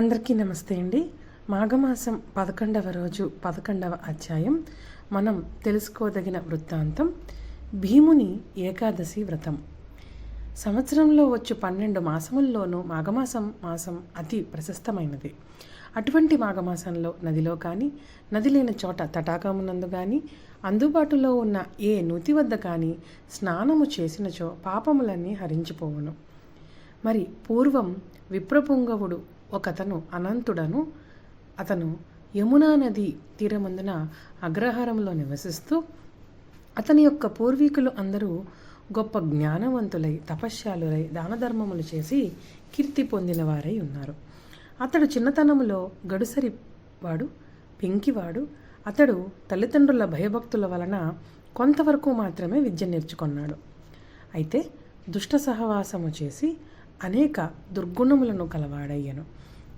అందరికీ నమస్తే అండి. మాఘమాసం పదకొండవ రోజు పదకొండవ అధ్యాయం. మనం తెలుసుకోదగిన వృత్తాంతం భీముని ఏకాదశి వ్రతం. సంవత్సరంలో వచ్చు పన్నెండు మాసముల్లోనూ మాఘమాసం మాసం అతి ప్రశస్తమైనది. అటువంటి మాఘమాసంలో నదిలో కానీ నది లేని చోట తటాకమునందు కానీ అందుబాటులో ఉన్న ఏ నూతి వద్ద కానీ స్నానము చేసినచో పాపములన్నీ హరించిపోవును. మరి పూర్వం విప్రపుంగవుడు ఒకతను అనంతుడను అతను యమునా నది తీరమందున అగ్రహారంలో నివసిస్తూ అతని యొక్క పూర్వీకులు అందరూ గొప్ప జ్ఞానవంతులై తపశ్శాలులై దానధర్మములు చేసి కీర్తి పొందిన వారై ఉన్నారు. అతడు చిన్నతనములో గడుసరి వాడు పెంకివాడు. అతడు తల్లిదండ్రుల భయభక్తుల వలన కొంతవరకు మాత్రమే విద్య నేర్చుకున్నాడు. అయితే దుష్ట సహవాసము చేసి అనేక దుర్గుణములను కలవాడయ్యను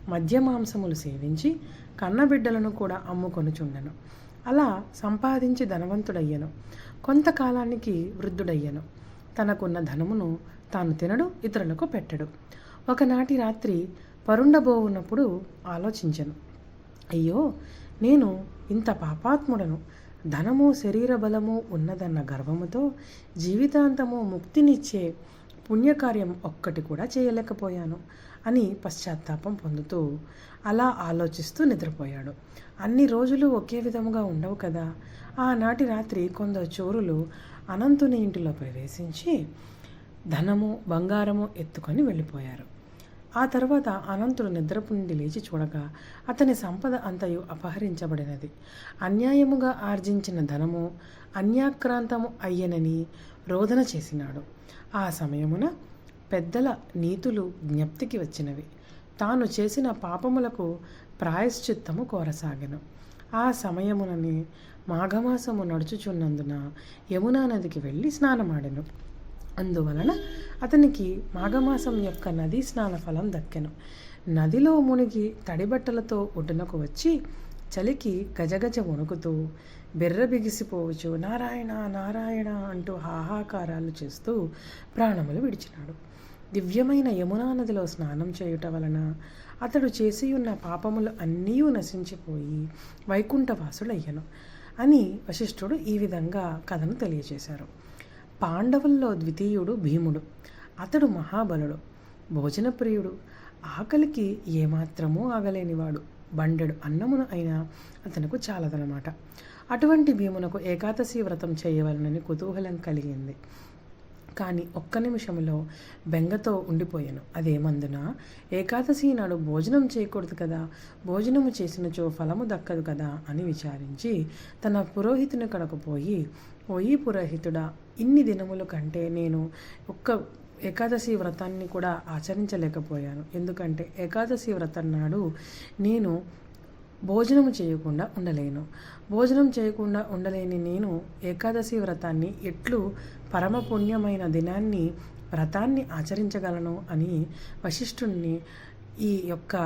మద్య మాంసములు సేవించి కన్నబిడ్డలను కూడా అమ్ముకొనుచుండెను. అలా సంపాదించి ధనవంతుడయ్యను. కొంతకాలానికి వృద్ధుడయ్యను. తనకున్న ధనమును తాను తినడు ఇతరులకు పెట్టడు. ఒకనాటి రాత్రి పరుండబోవున్నప్పుడు ఆలోచించను. అయ్యో నేను ఇంత పాపాత్ముడను. ధనము శరీర బలము ఉన్నదన్న గర్వముతో జీవితాంతము ముక్తినిచ్చే పుణ్యకార్యం ఒక్కటి కూడా చేయలేకపోయాను అని పశ్చాత్తాపం పొందుతూ అలా ఆలోచిస్తూ నిద్రపోయాడు. అన్ని రోజులు ఒకే విధముగా ఉండవు కదా. ఆనాటి రాత్రి కొందరు చోరులు అనంతుని ఇంటిలో ప్రవేశించి ధనము బంగారము ఎత్తుకొని వెళ్ళిపోయారు. ఆ తర్వాత అనంతుడు నిద్రపు నుండి లేచి చూడగా అతని సంపద అంతయు అపహరించబడినది. అన్యాయముగా ఆర్జించిన ధనము అన్యాక్రాంతము అయ్యనని రోదన చేసినాడు. ఆ సమయమున పెద్దల నీతులు జ్ఞప్తికి వచ్చినవి. తాను చేసిన పాపములకు ప్రాయశ్చిత్తము కోరసాగను. ఆ సమయమునని మాఘమాసము నడుచుచున్నందున యమునా నదికి వెళ్ళి స్నానమాడెను. అందువలన అతనికి మాఘమాసం యొక్క నదీ స్నాన ఫలం దక్కెను. నదిలో మునిగి తడిబట్టలతో ఒడ్డునకు వచ్చి చలికి గజగజ వణుకుతూ బెర్ర బిగిసిపోవచ్చు. నారాయణ నారాయణ అంటూ హాహాకారాలు చేస్తూ ప్రాణములు విడిచినాడు. దివ్యమైన యమునా నదిలో స్నానం చేయుట వలన అతడు చేసి ఉన్న పాపములు అన్నీ నశించిపోయి వైకుంఠవాసుడయ్యను అని వశిష్ఠుడు ఈ విధంగా కథను తెలియజేశారు. పాండవుల్లో ద్వితీయుడు భీముడు. అతడు మహాబలుడు. భోజనప్రియుడు. ఆకలికి ఏమాత్రమూ ఆగలేనివాడు. బండెడు అన్నమును అయినా అతనుకు చాలదనమాట అటువంటి భీమునకు ఏకాదశి వ్రతం చేయవలనని కుతూహలం కలిగింది. కానీ ఒక్క నిమిషంలో బెంగతో ఉండిపోయాను. అదేమందున? ఏకాదశి నాడు భోజనం చేయకూడదు కదా? భోజనము చేసినచో ఫలము దక్కదు కదా? అని విచారించి తన పురోహితుని కడకు పోయి ఓయి పురోహితుడా ఇన్ని దినముల కంటే నేను ఒక్క ఏకాదశి వ్రతాన్ని కూడా ఆచరించలేకపోయాను. ఎందుకంటే ఏకాదశి వ్రతం నాడు నేను భోజనం చేయకుండా ఉండలేను. భోజనం చేయకుండా ఉండలేని నేను ఏకాదశి వ్రతాన్ని ఎట్లు పరమ పుణ్యమైన దినాన్ని వ్రతాన్ని ఆచరించగలను అని వశిష్ఠుణ్ణి ఈ యొక్క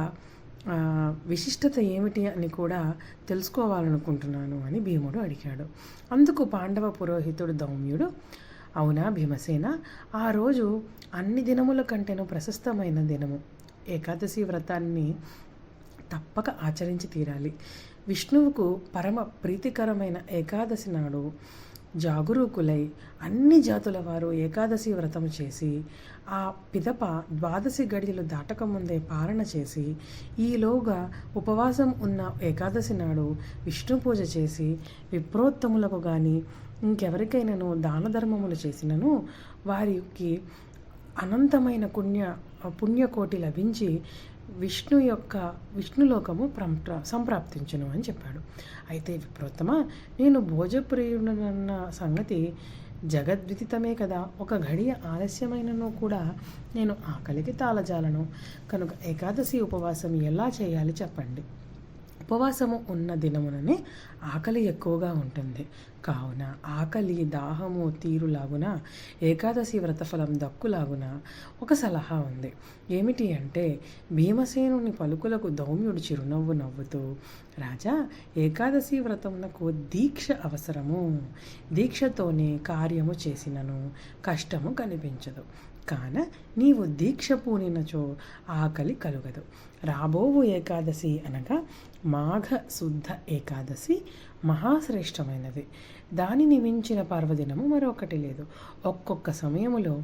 విశిష్టత ఏమిటి అని కూడా తెలుసుకోవాలనుకుంటున్నాను అని భీముడు అడిగాడు. అందుకు పాండవ పురోహితుడు దౌమ్యుడు అవునా భీమసేన? ఆ రోజు అన్ని దినముల కంటేను ప్రశస్తమైన దినము. ఏకాదశి వ్రతాన్ని తప్పక ఆచరించి తీరాలి. విష్ణువుకు పరమ ప్రీతికరమైన ఏకాదశి నాడు జాగరూకులై అన్ని జాతుల వారు ఏకాదశి వ్రతం చేసి ఆ పిదప ద్వాదశి గడియలు దాటకముందే పారణ చేసి ఈలోగా ఉపవాసం ఉన్న ఏకాదశి నాడు విష్ణు పూజ చేసి విప్రోత్తములకు కానీ ఇంకెవరికైనాను దాన ధర్మములు చేసినను వారికి అనంతమైన పుణ్య పుణ్యకోటి లభించి విష్ణు యొక్క విష్ణులోకము ప్రంప్ర సంప్రాప్తించను అని చెప్పాడు. అయితే విప్రోత్తమ నేను భోజప్రియుడనన్న సంగతి జగద్విదితమే కదా. ఒక గడియ ఆలస్యమైనను కూడా నేను ఆకలికి తాళజాలను. కనుక ఏకాదశి ఉపవాసం ఎలా చేయాలి చెప్పండి. ఉపవాసము ఉన్న దినముననే ఆకలి ఎక్కువగా ఉంటుంది. కావున ఆకలి దాహము తీరులాగున ఏకాదశి వ్రతఫలం దక్కులాగున ఒక సలహా ఉంది. ఏమిటి అంటే భీమసేనుని పలుకులకు దౌమ్యుడు చిరునవ్వు నవ్వుతూ రాజా ఏకాదశి వ్రతమునకు దీక్ష అవసరము. దీక్షతోనే కార్యము చేసినను. కష్టము కనిపించదు. కాన నీవు దీక్ష పూనినచో ఆకలి కలుగదు. రాబోవు ఏకాదశి అనగా మాఘ శుద్ధ ఏకాదశి మహాశ్రేష్టమైనది. దానిని మించిన పర్వదినము మరొకటి లేదు. ఒక్కొక్క సమయములో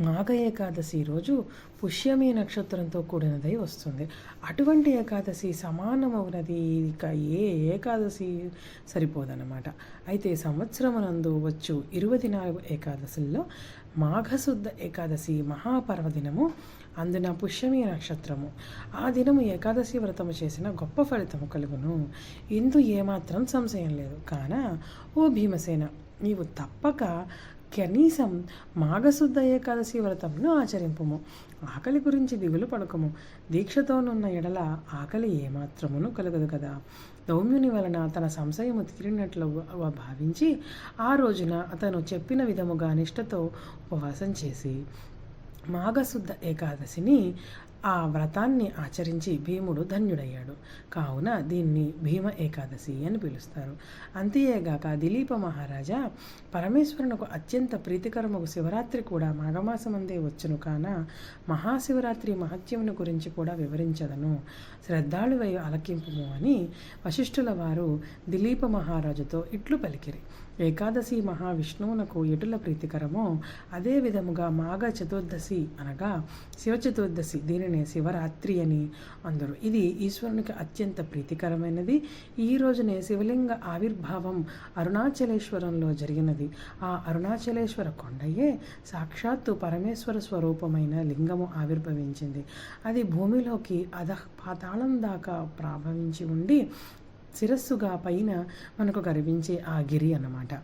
మాఘ ఏకాదశి రోజు పుష్యమి నక్షత్రంతో కూడినదై వస్తుంది. అటువంటి ఏకాదశి సమానమవునది ఇక ఏ ఏకాదశి సరిపోదన్నమాట. అయితే సంవత్సరమునందు వచ్చు ఇరవై నాలుగు ఏకాదశుల్లో మాఘశుద్ధ ఏకాదశి మహాపర్వదినము అందున పుష్యమి నక్షత్రము. ఆ దినము ఏకాదశి వ్రతము చేసిన గొప్ప ఫలితము కలుగును. ఇందు ఏమాత్రం సంశయం లేదు. కాన ఓ భీమసేన నీవు తప్పక కనీసం మాఘశుద్ధ ఏకాదశి వ్రతంను ఆచరింపుము. ఆకలి గురించి దిగులు పడకము. దీక్షతోనున్న ఎడల ఆకలి ఏమాత్రమును కలగదు కదా. దౌమ్యుని వలన తన సంశయము తీరినట్లు భావించి ఆ రోజున అతను చెప్పిన విధముగా నిష్ఠతో ఉపవాసం చేసి మాఘశుద్ధ ఏకాదశిని ఆ వ్రతాన్ని ఆచరించి భీముడు ధన్యుడయ్యాడు. కావున దీన్ని భీమ ఏకాదశి అని పిలుస్తారు. అంతేగాక దిలీప మహారాజా పరమేశ్వరునకు అత్యంత ప్రీతికరముకు శివరాత్రి కూడా మాఘమాసమందే వచ్చును కాన మహాశివరాత్రి మహత్యమును గురించి కూడా వివరించదను. శ్రద్ధాళువై అలకింపుము అని వశిష్ఠుల వారు దిలీప మహారాజుతో ఇట్లు పలికిరి. ఏకాదశి మహావిష్ణువునకు ఎటుల ప్రీతికరమో అదే విధముగా మాఘ చతుర్దశి అనగా శివ చతుర్దశి దీనిని శివరాత్రి అని అందరు. ఇది ఈశ్వరునికి అత్యంత ప్రీతికరమైనది. ఈ రోజునే శివలింగ ఆవిర్భావం అరుణాచలేశ్వరంలో జరిగినది. ఆ అరుణాచలేశ్వర కొండయే సాక్షాత్తు పరమేశ్వర స్వరూపమైన లింగము ఆవిర్భవించింది. అది భూమిలోకి అధ పాతాళం దాకా ప్రాభవించి ఉండి శిరస్సుగా పైన మనకు గర్వించే ఆ గిరి అన్నమాట.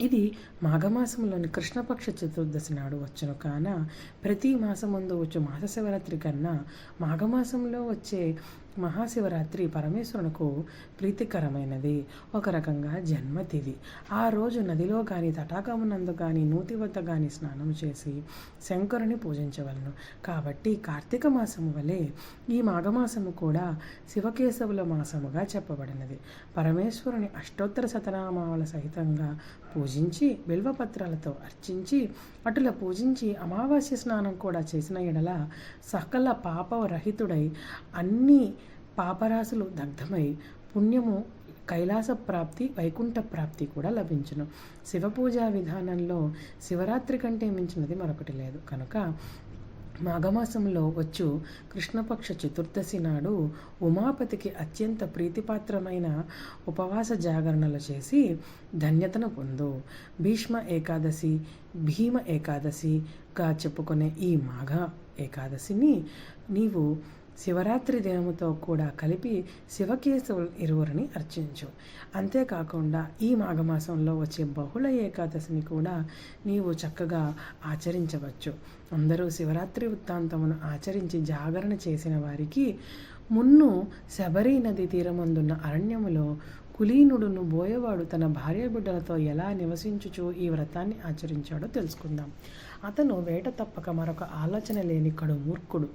ఇది మాఘమాసంలోని కృష్ణపక్ష చతుర్దశి నాడు వచ్చును కాన ప్రతి మాసముందు వచ్చే మాస శివరాత్రి కన్నా మాఘమాసంలో వచ్చే మహాశివరాత్రి పరమేశ్వరునకు ప్రీతికరమైనది. ఒక రకంగా జన్మతిథి. ఆ రోజు నదిలో కానీ తటాకమునందు కానీ నూతి వద్ద కానీ స్నానం చేసి శంకరుని పూజించవలను. కాబట్టి కార్తీక మాసము వలె ఈ మాఘమాసము కూడా శివకేశవుల మాసముగా చెప్పబడినది. పరమేశ్వరుని అష్టోత్తర శతనామాల సహితంగా పూజించి బిల్వపత్రాలతో అర్చించి అటుల పూజించి అమావాస్య స్నానం కూడా చేసిన ఎడల సకల పాపరహితుడై అన్ని పాపరాశులు దగ్ధమై పుణ్యము కైలాస ప్రాప్తి వైకుంఠ ప్రాప్తి కూడా లభించును. శివ పూజా విధానంలో శివరాత్రి కంటే మించినది మరొకటి లేదు. కనుక మాఘమాసంలో వచ్చు. కృష్ణపక్ష చతుర్దశి నాడు ఉమాపతికి అత్యంత ప్రీతిపాత్రమైన ఉపవాస జాగరణలు చేసి ధన్యతను పొందు. భీష్మ ఏకాదశి భీమ ఏకాదశిగా చెప్పుకునే ఈ మాఘ ఏకాదశిని నీవు శివరాత్రి దినముతో కూడా కలిపి శివకేశవులు ఇరువురిని అర్చించు. అంతేకాకుండా ఈ మాఘమాసంలో వచ్చే బహుళ ఏకాదశిని కూడా నీవు చక్కగా ఆచరించవచ్చు. అందరూ శివరాత్రి వృత్తాంతమును ఆచరించి జాగరణ చేసిన వారికి మున్ను శబరి నది తీరమందున్న అరణ్యములో కులీనుడును బోయవాడు తన భార్య బిడ్డలతో ఎలా నివసించుచు ఈ వ్రతాన్ని ఆచరించాడో తెలుసుకుందాం. అతను వేట తప్పక మరొక ఆలోచన లేని కడు మూర్ఖుడు.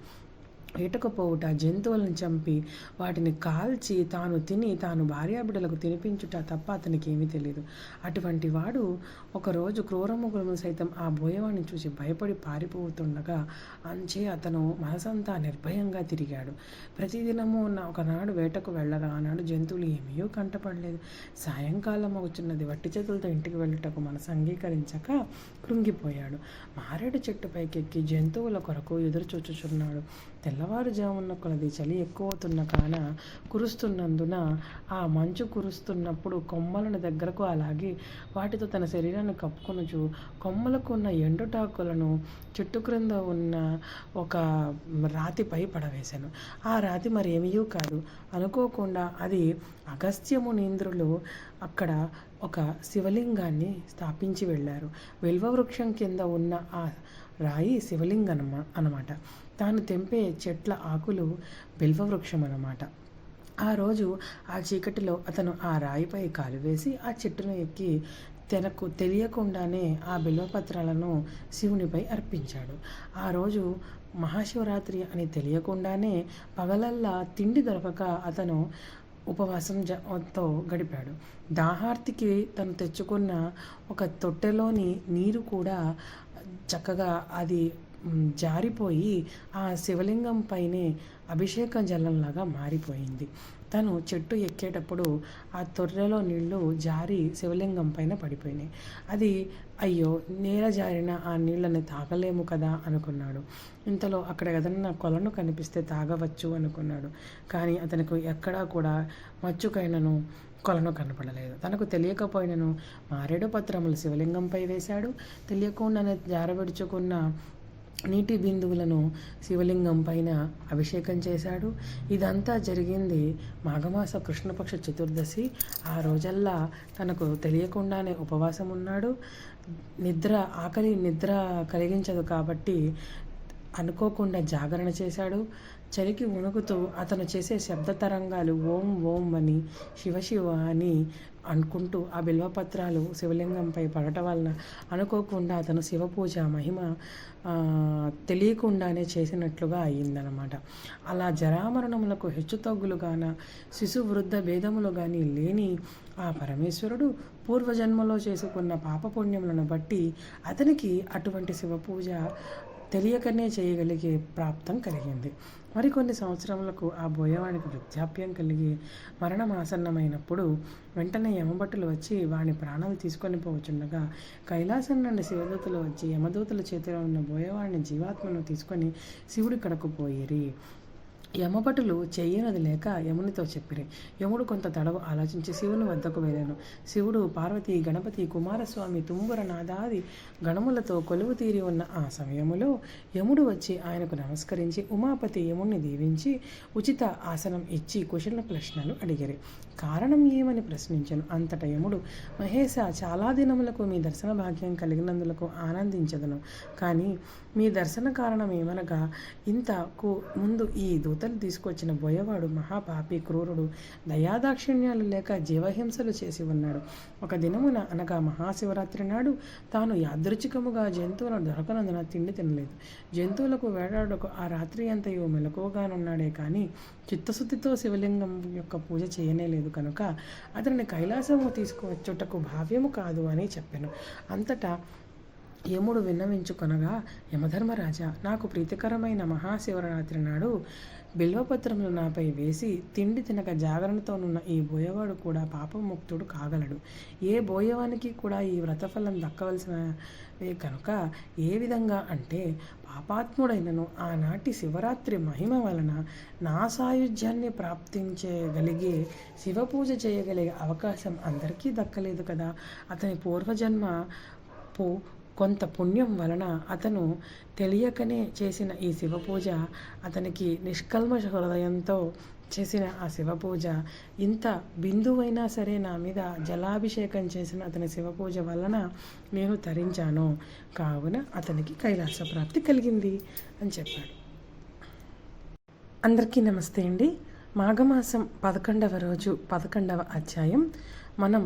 వేటకపోవుట జంతువులను చంపి వాటిని కాల్చి తాను తిని తాను భార్యాబిడ్డలకు తినిపించుట తప్ప అతనికి ఏమీ తెలియదు అటువంటి వాడు ఒకరోజు క్రూరముగులను సైతం ఆ బోయవాణ్ణి చూసి భయపడి పారిపోతుండగా అంచే అతను మనసంతా నిర్భయంగా తిరిగాడు. ప్రతిదినము ఉన్న ఒకనాడు వేటకు వెళ్ళగా ఆనాడు జంతువులు ఏమీయో కంటపడలేదు. సాయంకాలం వచ్చినది వట్టి చేతులతో ఇంటికి వెళ్ళటకు మనసు అంగీకరించక కృంగిపోయాడు. మారేడు చెట్టు పైకెక్కి జంతువుల కొరకు ఎదురు చూచుచున్నాడు తెల్లవారుజామున్న కొలది చలి ఎక్కువవుతున్న కాన కురుస్తున్నందున ఆ మంచు కురుస్తున్నప్పుడు కొమ్మలను దగ్గరకు అలాగే వాటితో తన శరీరాన్ని కప్పుకొనుచు కొమ్మలకు ఉన్న ఎండుటాకులను చెట్టు క్రింద ఉన్న ఒక రాతిపై పడవేశాను. ఆ రాతి మరి కాదు. అనుకోకుండా అది అగస్త్యము నీంద్రులు అక్కడ ఒక శివలింగాన్ని స్థాపించి వెళ్ళారు. వృక్షం కింద ఉన్న ఆ రాయి శివలింగం అనమాట తాను తెంపే చెట్ల ఆకులు బిల్వవృక్షం అనమాట ఆ రోజు ఆ చీకటిలో అతను ఆ రాయిపై కాలు వేసి ఆ చెట్టును ఎక్కి తనకు తెలియకుండానే ఆ బిల్వపత్రాలను శివునిపై అర్పించాడు. ఆ రోజు మహాశివరాత్రి అని తెలియకుండానే పగలల్లా తిండి దొరకక అతను ఉపవాసం తో గడిపాడు. దాహార్తికి తను తెచ్చుకున్న ఒక తొట్టెలోని నీరు కూడా చక్కగా అది జారిపోయి ఆ శివలింగం పైనే అభిషేక జలంలాగా మారిపోయింది. తను చెట్టు ఎక్కేటప్పుడు ఆ తొర్రెలో నీళ్ళు జారి శివలింగం పైన పడిపోయినాయి. అది అయ్యో నేల జారిన ఆ నీళ్ళని తాగలేము కదా అనుకున్నాడు. ఇంతలో అక్కడ ఏదన్నా కొలను కనిపిస్తే తాగవచ్చు అనుకున్నాడు. కానీ అతనికి ఎక్కడా కూడా మచ్చుకైనను కొలను కనపడలేదు. తనకు తెలియకపోయినను మారేడు పత్రములు శివలింగంపై వేశాడు. తెలియకుండానే జారబెడుచుకున్న నీటి బిందువులను శివలింగం పైన అభిషేకం చేశాడు. ఇదంతా జరిగింది మాఘమాస కృష్ణపక్ష చతుర్దశి. ఆ రోజల్లా తనకు తెలియకుండానే ఉపవాసం ఉన్నాడు నిద్ర ఆకలి నిద్ర కలిగించదు కాబట్టి అనుకోకుండా జాగరణ చేశాడు. చలికి వణుకుతూ అతను చేసే శబ్ద తరంగాలు ఓం ఓం అని శివ శివ అని అనుకుంటూ ఆ బిల్వపత్రాలు శివలింగంపై పడటం వలన అనుకోకుండా అతను శివ పూజ మహిమ తెలియకుండానే చేసినట్లుగా అయ్యిందనమాట అలా జరామరణములకు హెచ్చుతగ్గులుగాన శిశు వృద్ధ భేదములు కానీ లేని ఆ పరమేశ్వరుడు పూర్వజన్మలో చేసుకున్న పాపపుణ్యములను బట్టి అతనికి అటువంటి శివ పూజ తెలియకనే చేయగలిగే ప్రాప్తం కలిగింది. మరికొన్ని సంవత్సరములకు ఆ బోయవానికి వృద్ధాప్యం కలిగి మరణం ఆసన్నమైనప్పుడు వెంటనే యమభట్టులు వచ్చి వాని ప్రాణాలు తీసుకొని పోవచుండగా కైలాసం నుండి శివదూతలు వచ్చి యమదూతల చేతిలో ఉన్న బోయవాడిని జీవాత్మను తీసుకొని శివుడి కడకు పోయిరి. యమభటులు చెయ్యనది లేక యమునితో చెప్పిరి. యముడు కొంత తడవు ఆలోచించి శివుని వద్దకు వెళ్ళాను. శివుడు పార్వతి గణపతి కుమారస్వామి తుంబుర నాదాది గణములతో కొలువు తీరి ఉన్న ఆ సమయములో యముడు వచ్చి ఆయనకు నమస్కరించి ఉమాపతి యముణ్ణి దీవించి ఉచిత ఆసనం ఇచ్చి కుశల ప్రశ్నలు అడిగిరి. కారణం ఏమని ప్రశ్నించను? అంతట యముడు మహేశ చాలా దినములకు మీ దర్శన భాగ్యం కలిగినందులకు ఆనందించదను. కానీ మీ దర్శన కారణం ఏమనగా ఇంతకు ముందు ఈ దూతలు తీసుకొచ్చిన బోయవాడు మహాపాపి క్రూరుడు. దయాదాక్షిణ్యాలు లేక జీవహింసలు చేసి ఉన్నాడు. ఒక దినమున అనగా మహాశివరాత్రి నాడు తాను యాదృచ్ఛికముగా జంతువులను దొరకనందున తిండి తినలేదు. జంతువులకు వేటాడకు ఆ రాత్రి అంతయు మెలకువగానున్నాడే కానీ చిత్తశుద్ధితో శివలింగం యొక్క పూజ చేయనేలేదు కనుక అతనిని కైలాసము తీసుకువచ్చుటకు భావ్యము కాదు అని చెప్పాను. అంతటా యముడు విన్నవించుకొనగా యమధర్మరాజా నాకు ప్రీతికరమైన మహాశివరాత్రి నాడు బిల్వపత్రములు నాపై వేసి తిండి తినక జాగరణతోనున్న ఈ బోయవాడు కూడా పాపముక్తుడు కాగలడు. ఏ బోయవానికి కూడా ఈ వ్రతఫలం దక్కవలసినవే కనుక ఏ విధంగా అంటే పాపాత్ముడైనను ఆనాటి శివరాత్రి మహిమ వలన నా సాయుధ్యాన్ని ప్రాప్తించగలిగే శివపూజ చేయగలిగే అవకాశం అందరికీ దక్కలేదు కదా. అతని పూర్వజన్మ పో కొంత పుణ్యం వలన అతను తెలియకనే చేసిన ఈ శివ పూజ అతనికి నిష్కల్మష హృదయంతో చేసిన ఆ శివ పూజ ఇంత బిందువైనా సరే నా మీద జలాభిషేకం చేసిన అతని శివ పూజ వలన నేను తరించాను. కావున అతనికి కైలాస ప్రాప్తి కలిగింది అని చెప్పాడు. అందరికీ నమస్తే అండి. మాఘమాసం పదకొండవ రోజు పదకొండవ అధ్యాయం. మనం